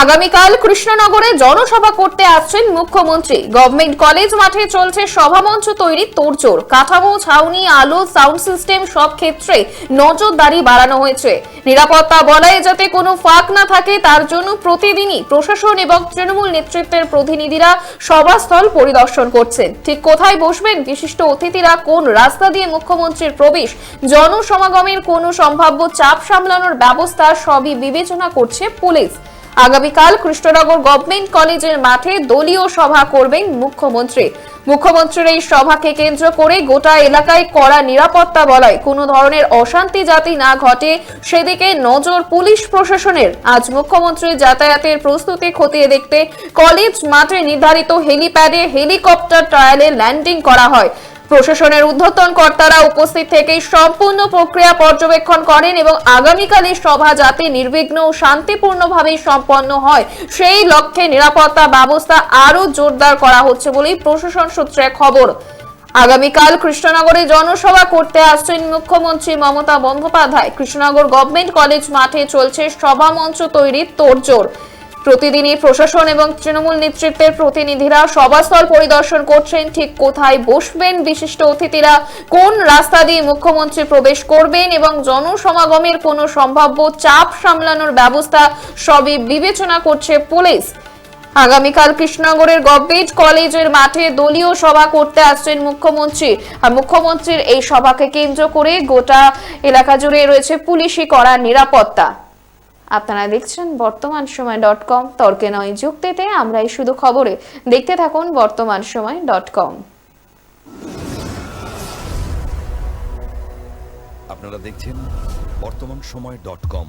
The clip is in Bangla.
আগামীকাল কৃষ্ণনগরে জনসভা করতে আসছেন মুখ্যমন্ত্রী। গভর্নমেন্ট কলেজ মাঠে চলছে সভামঞ্চ তৈরি তোড়জোড়। কাঠামো, ছাউনি, আলো, সাউন্ড সিস্টেম সব ক্ষেত্রে নজরদারি বাড়ানো হয়েছে। নিরাপত্তা বলয়ে যাতে কোনো ফাঁক না থাকে, তার জন্য প্রতিদিনই প্রশাসন এবং তৃণমূল নেতৃত্বের প্রতিনিধিরা সভাস্থল পরিদর্শন করছেন। ঠিক কোথায় বসবেন বিশিষ্ট অতিথিরা, কোন রাস্তা দিয়ে মুখ্যমন্ত্রীর প্রবেশ, জনসমাগমের কোনো সম্ভাব্য চাপ সামলানোর ব্যবস্থা সবই বিবেচনা করছে পুলিশ। আগামীকাল কৃষ্ণনগর গভর্নমেন্ট কলেজের মাঠে দলীয় সভা করবেন মুখ্যমন্ত্রী। মুখ্যমন্ত্রীর এই সভাকে কেন্দ্র করে গোটা এলাকায় কড়া নিরাপত্তা বলায়। কোনো ধরনের অশান্তি যাতে না ঘটে, সেদিকে নজর পুলিশ প্রশাসনের। আজ মুখ্যমন্ত্রীর যাতায়াতের প্রস্তুতি খতিয়ে দেখতে কলেজ মাঠে নির্ধারিত হেলিপ্যাডে হেলিকপ্টার ট্রায়ালে ল্যান্ডিং করা হয়। প্রশাসনের ঊর্ধ্বতন কর্তারা উপস্থিত থেকেই সম্পূর্ণ প্রক্রিয়া পর্যবেক্ষণ করেন এবং আগামীকালের সভা যাতে নির্বিঘ্ন ও শান্তিপূর্ণভাবে সম্পন্ন হয়। সেই লক্ষ্যে নিরাপত্তা ব্যবস্থা আরও জোরদার করা হচ্ছে বলেই প্রশাসন সূত্রে খবর। আগামীকাল কৃষ্ণনগরে জনসভা করতে আসছেন মুখ্যমন্ত্রী মমতা বন্দ্যোপাধ্যায়। কৃষ্ণনগর গভর্নমেন্ট কলেজ মাঠে চলছে সভা মঞ্চ তৈরির তোড়জোড়। প্রতিদিনই প্রশাসন এবং তৃণমূল নেতৃত্বের প্রতিনিধিরা সভাস্থল পরিদর্শন করছেন। ঠিক কোথায় বসবেন বিশিষ্ট অতিথিরা? কোন রাস্তা দিয়ে মুখ্যমন্ত্রী প্রবেশ করবেন? এবং জনসমাগমের কোনো সম্ভাব্য চাপ সামলানোর ব্যবস্থা সবই বিবেচনা করছে পুলিশ। আগামীকাল কৃষ্ণনগরের গভর্নমেন্ট কলেজের মাঠে দলীয় সভা করতে আসছেন মুখ্যমন্ত্রী। আর মুখ্যমন্ত্রীর এই সভাকে কেন্দ্র করে গোটা এলাকা জুড়ে রয়েছে পুলিশি করা নিরাপত্তা। আপনারা দেখছেন বর্তমান সময় ডট কম, তর্কে নয় যুক্তিতে আমরা এই শুধু খবরে। দেখতে থাকুন বর্তমান সময় ডট কম। আপনারা দেখছেন বর্তমান সময় ডট কম।